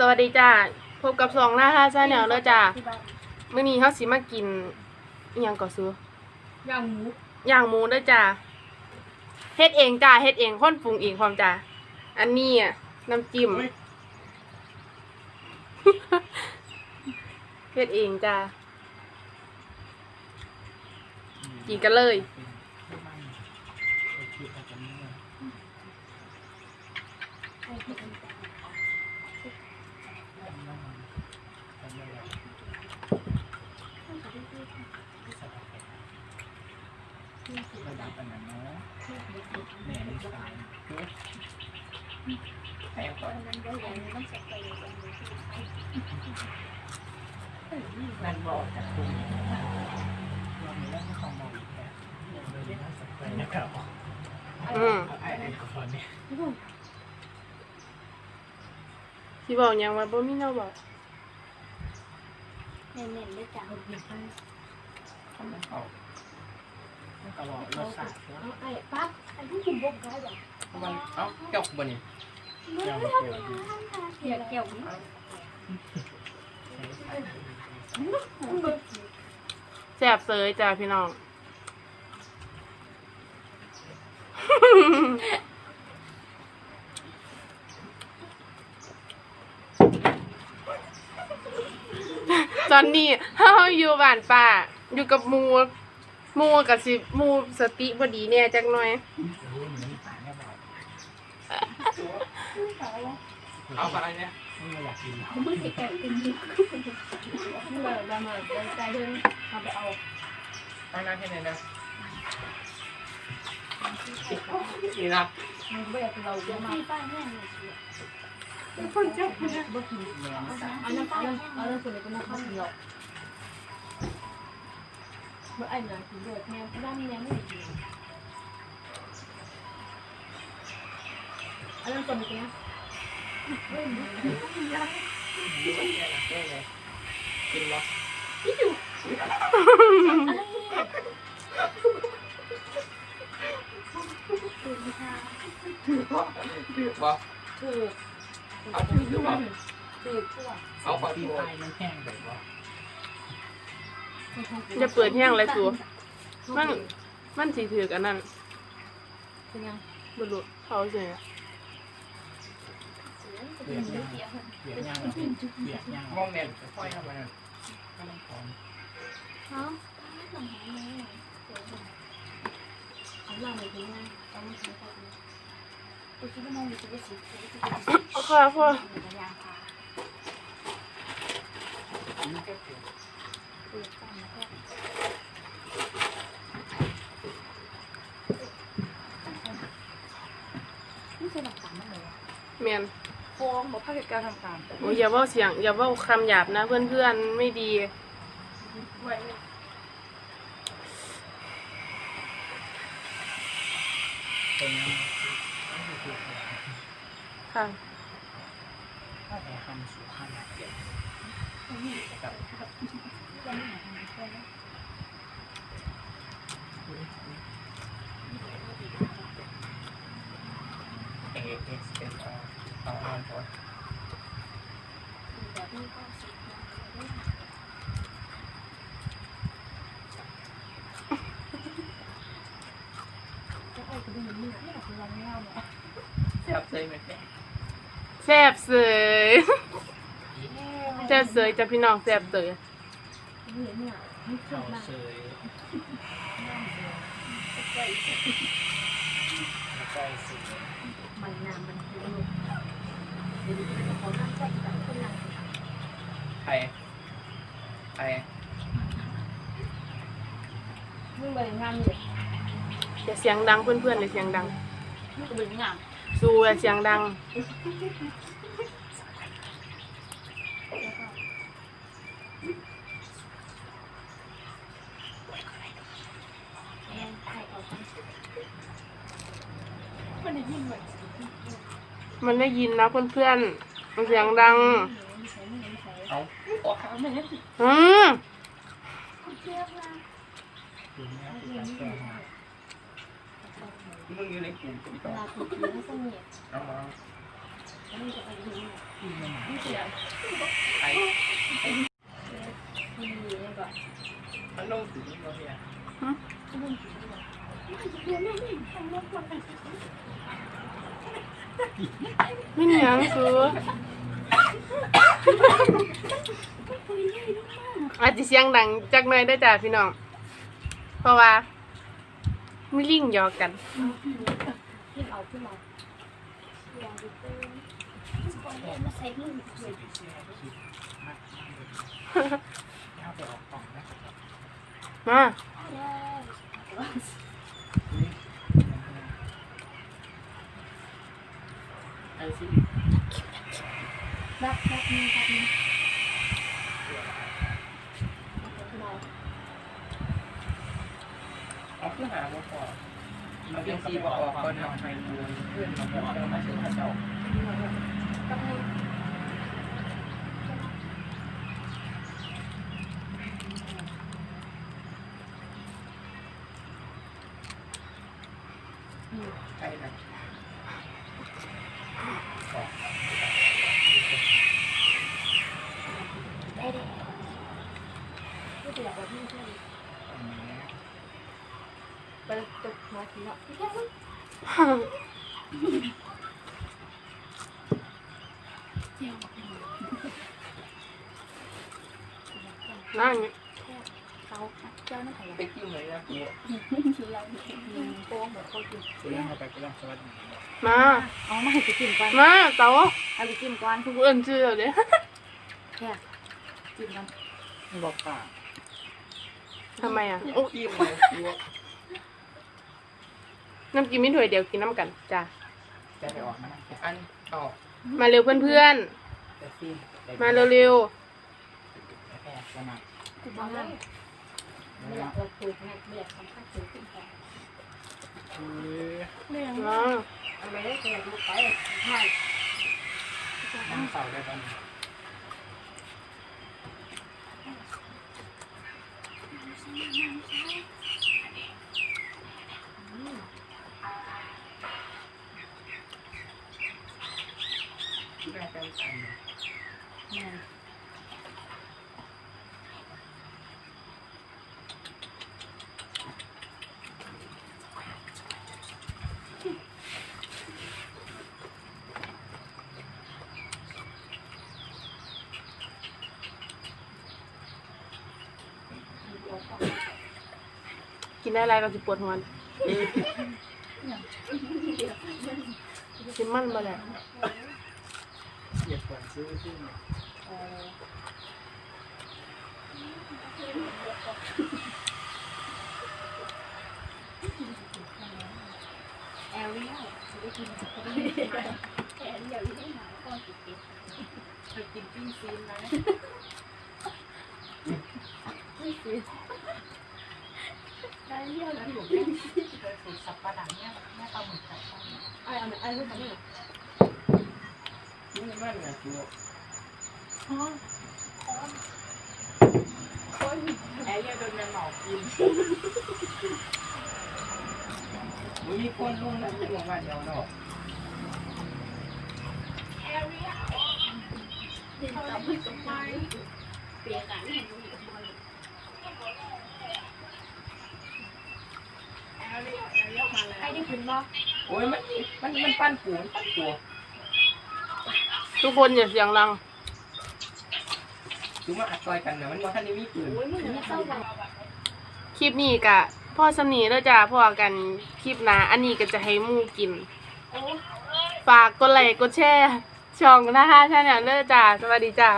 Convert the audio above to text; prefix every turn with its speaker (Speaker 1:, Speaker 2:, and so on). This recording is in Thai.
Speaker 1: สวัสดีจ้าพบกับสองหน้าท่าชาแนลเลยจ้ามื้อนี้เขาสิมากินอิหยังก่อซื้อย่าง
Speaker 2: หมู
Speaker 1: ย่างหมูเด้วยจ้าเฮ็ดเองจ้าเฮ็ดเองคนปรุงเองพร้อมจ้าอันนี้อะน้ำจิ้มเฮ็ดเองจ้ากินกันเลย
Speaker 3: ระดับอันนั้นเนาะแหน่นี่สายแพงก่อน นั่นบอกจากคุณนนี้แล้วไม่ต้องมองอีกแล้วเลยน่าสนใจนะครับ
Speaker 1: อืม
Speaker 3: ไอ้ไอ้คนนี้
Speaker 1: สิบอกยังว่าบ่มีแนวบอก
Speaker 2: เน้นๆเลยจ้ะ
Speaker 3: ทำนั้นเขาต้องกระบอกรสาติเนาะ
Speaker 2: เอาไอ้ปั๊บไอ้ที่คุณบอกได้จ้ะ
Speaker 3: มันเอ้าเจ้าบนนี่เจ้าเกี่ยว
Speaker 2: เกี่ยวเกี่ยวนี่
Speaker 1: แซ่บเสยจ้าพี่น้อง ตอนนี้เฮาอยู่บ้านป้าอยู่กับหมูหมูกับสิหมูสติบ่ดีแน่จักหน่อย
Speaker 3: เอาอะไรเนี่ยไม่อยากกิน
Speaker 2: มึงสิแก่กินดิมึงเลยมาใจเดินเอาไปเอา
Speaker 3: เอาน้ำให้หน่อยนะนี่นะ
Speaker 2: มึงไม่อยากเราเยอะมากป้าแม่
Speaker 1: คนเจ้า
Speaker 2: บ่กินเอาน้ำเอาน้ำเอาน้ำส่วนไหนก็น้ำข้าวเหนียวเมื่อไอ้หน่อยกินด้วยแม่ด้านนี้ไม่ได้กินอาน้ำส่วนไหน กันนะ
Speaker 3: กินวะถือวะ
Speaker 2: ถูก
Speaker 3: เอาถือหรือเปล่า
Speaker 2: ถูกตัว
Speaker 3: เอาขอที่ไทยมันแห้งแบบว่า
Speaker 1: จะเปิดแห้งเลยสูมันมันสิถือกันนั่น
Speaker 2: เป็นยัง
Speaker 1: บ่รู้เขาเสีย
Speaker 3: เบียดย่างเบียดย่างเบียดย่างมองเน่นค่อยเข้าไปก็ต้องพร้อม
Speaker 2: เนาะเอาล่างเลยดีนะต้องใช้ตัวนี้ตัวที่มันมีตัวสีตัวที่
Speaker 1: เอาค่ะพ่อ
Speaker 2: เป็นยางค่ะ
Speaker 3: นี่ก็คือ
Speaker 2: เปลือกตั้งแล้วก็นี่คือเลย
Speaker 1: น
Speaker 2: ฟ้องบอกภาคการทำการ
Speaker 1: โอ้ยอย่าเว้าเสียงอย่าเว้าคำหยาบนะ เพื่อนๆไม่ดี
Speaker 3: เป็นยัง
Speaker 1: ค่ะ
Speaker 3: ถ้าแต่ทำสุขภาพเปลี่ยนกับเอเอสเอสอาร์อาร์อาร์พอด
Speaker 2: แบบนี้ก็สิบจะไอ้คนนี้นี่นี่คือเราไม่เอาเนี่ย
Speaker 3: แซ่บเลยไหมแม่
Speaker 1: แซ่บเสยแซ่บเสยจ้ะพี่น้องแซ่บเสย
Speaker 2: นี่เนี่ยนี่เชื่อ
Speaker 3: เขา
Speaker 2: มาก
Speaker 3: เซยแล้วก็เซย
Speaker 2: มันนานมันคือ ใจกับคนนั้น
Speaker 3: ใครใคร
Speaker 2: มึงไปงานเลย
Speaker 1: อย่าเสียงดังเพื่อนๆอย่าเสียงดัง
Speaker 2: มึงไปงาน
Speaker 1: สู้อย่าเสียงดัง
Speaker 2: แอนใครเอาไป
Speaker 1: มั นได้ยินนะเพื่อนๆมันเสียงดัง
Speaker 3: เอาออกขาแม่
Speaker 1: อืม
Speaker 3: มึงอยู่ในกลุ่มกู
Speaker 2: เว
Speaker 3: ต่อ
Speaker 2: ลาถูกเลี้ยงสนิท
Speaker 3: เอามา
Speaker 2: แล้วมึงจะไปยิง
Speaker 3: กินมาหนาไอ้
Speaker 2: มีนี่ก่อน
Speaker 3: มันลงถึงนี่ก็เนี่ย
Speaker 1: ไม่เหนียงคืออาจจะเสียงดังจักหน่อยได้อจ้าพี่น้อง เพราะว่าไม่ลิงหยอกกัน
Speaker 2: ขึ้นเอาขึ้นมาลองดูเต้นมาใส่มือ
Speaker 3: สิบเสียคิดมากเอาไปออกกล่องนะ
Speaker 1: มา
Speaker 3: ไอ้สิ
Speaker 2: แบบแบบนี้แบบนี้
Speaker 3: เพื่อหามาก่อนมันเป็นสีบอกออกก่อนนอนไปดูเพื่อนมาบอกเราไม่ใช่ข้าเจ้าใช่ครั
Speaker 2: บด้ได้ไม่เป็นไรแบบนี้เลย ไปตกมาทีละแค่
Speaker 1: นั่ง
Speaker 2: เขาเจ้านั่นใคร
Speaker 3: ไปกิ้วเลยนะกู
Speaker 2: คือเราโป้งแบบเขากิน
Speaker 3: กูยังเอาไปกูยังสวัสดี
Speaker 1: มา
Speaker 2: เอามาให้ไปกินก่อน
Speaker 1: มาเต๋า
Speaker 2: เอาไปกินก่อน
Speaker 1: ทุกเอินชื่อเดี๋ยว
Speaker 2: แค่กินกัน
Speaker 3: บอกป่า
Speaker 1: ทำไมอะ
Speaker 3: โอ้ยเลยกู
Speaker 1: น้ำกินไม่ถ้วยเดียวกินน้ำกันจ้า
Speaker 3: จะไปออกนะอันออก
Speaker 1: มาเร็วเพื่อน
Speaker 3: แต่ซี
Speaker 1: ๆ มาเร็ว
Speaker 3: แอบสมัคร
Speaker 2: กูบ้านไม่อยากเราคุยแม่ไม่อยากทำข้าวซื้อกินกัน
Speaker 3: คือ
Speaker 2: เรื่อง
Speaker 1: ๆมา
Speaker 2: อะไรได้แต่ดูไปใช่
Speaker 3: นั่งเสาได้ตอนนี้ ที่ได้เป็นอัน
Speaker 2: แม่
Speaker 1: กินได้อะไรก็สิปวดหัวกินมันบ่แหละ
Speaker 3: เหยียบก่อนซื้อที่
Speaker 2: แอลลี่ได้กินแอลลี่ได้หาข้อติดติด
Speaker 3: เธอกินปิ้งซีนไหม
Speaker 2: ไม่ซื้อได้เรียกแล้วอยู่
Speaker 3: เคยฝึกสับปะหลังเนี่ยแม่ปลาหมึกไข่ต้ม
Speaker 2: ไอ้ไอ้ลูก นี่
Speaker 3: มันไงกู
Speaker 2: อ๋อ
Speaker 3: แอร์เรียโดนแมงหมากินมีคนลุงนะลุงว่าเดียวเนาะ
Speaker 2: เดินตามไม่สมไปเปียกันเห็นอยู่กับมันไอ้ได้ขึ้นบ่
Speaker 3: โอ้ยมันมันมันปั้นปูนปั้นปู
Speaker 1: ทุกคนอย่าเสียงดัง
Speaker 3: คือมาอัดซอยกันเนี่ยมันว่าท่านนี้มีปืน
Speaker 2: โอ้ยมันไม่เข้ากัน
Speaker 1: คลิปนี้กะพ่อสนีแล้วจ้าพ่อกันคลิปหนาอันนี้ก็จะให้หมูกิน
Speaker 2: โอ้
Speaker 1: ฝากกดไลค์กดแชร์ช่องนะคะชาแนลเด้อจ้าสวัสดีจ้า